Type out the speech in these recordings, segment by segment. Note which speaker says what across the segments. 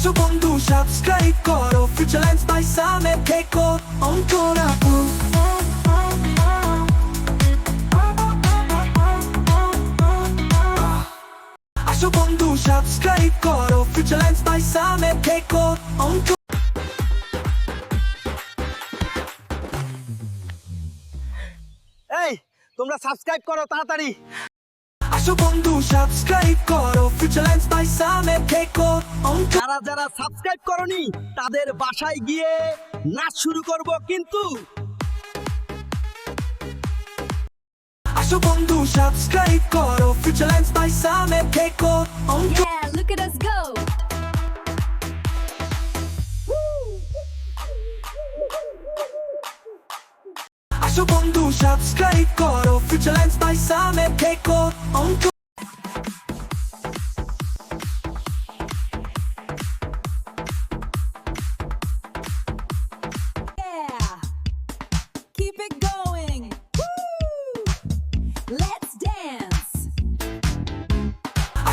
Speaker 1: আসো বন্ধু সাবস্ক্রাইব করো ফিউচার ল্যান্স বাই সামে থেকো অন্তরাপু আসো বন্ধু সাবস্ক্রাইব করো ফিউচার ল্যান্স বাই সামে থেকো অন্ত
Speaker 2: এই তোমরা সাবস্ক্রাইব করো তাড়াতাড়ি।
Speaker 1: আসো বন্ধু সাবস্ক্রাইব করো ফিউচার ল্যান্স বাই থেকো
Speaker 2: যারা যারা সাবস্ক্রাইব করনি তাদের বাসায় গিয়ে নাচ শুরু করব কিন্তু।
Speaker 1: আসো বন্ধু সাবস্ক্রাইব করো। ফিউচার ল্যান্স বাই সামে থেকো অন্ত
Speaker 3: Yeah, look at us go.
Speaker 1: আসো বন্ধু সাবস্ক্রাইব করো। ফিউচার ল্যান্স বাই সামে থেকো অন্ত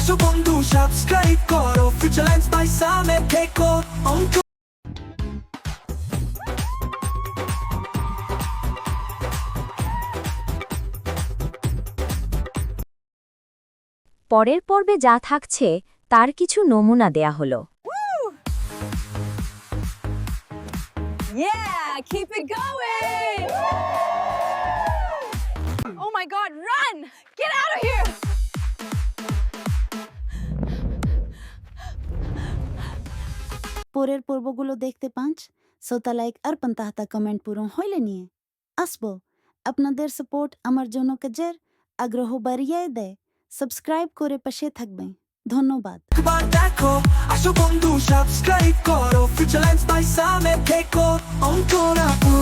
Speaker 1: আসো বন্ধু সাবস্ক্রাইব করো ফিউচার ল্যান্স বাই সামে থেকো অন্ত
Speaker 4: পরের পর্বে যা থাকছে তার কিছু নমুনা দেয়া হলো।
Speaker 3: Yeah, keep it going.
Speaker 5: পরের পর্বগুলো দেখতে পাঁচ সোতা লাইক, আর পান্তাহাতা কমেন্ট পূরণ হইলে নিয়ে। আসব। আপনাদের সাপোর্ট আমার জন্য কাজের আগ্রহ বাড়িয়ে দেয়। সাবস্ক্রাইব করে পাশে থাকবেন। ধন্যবাদ।
Speaker 1: দেখো, আসো বন্ধু সাবস্ক্রাইব করো। ফিউচার লাইন্স বাই সামে দেখো অন্তরাপু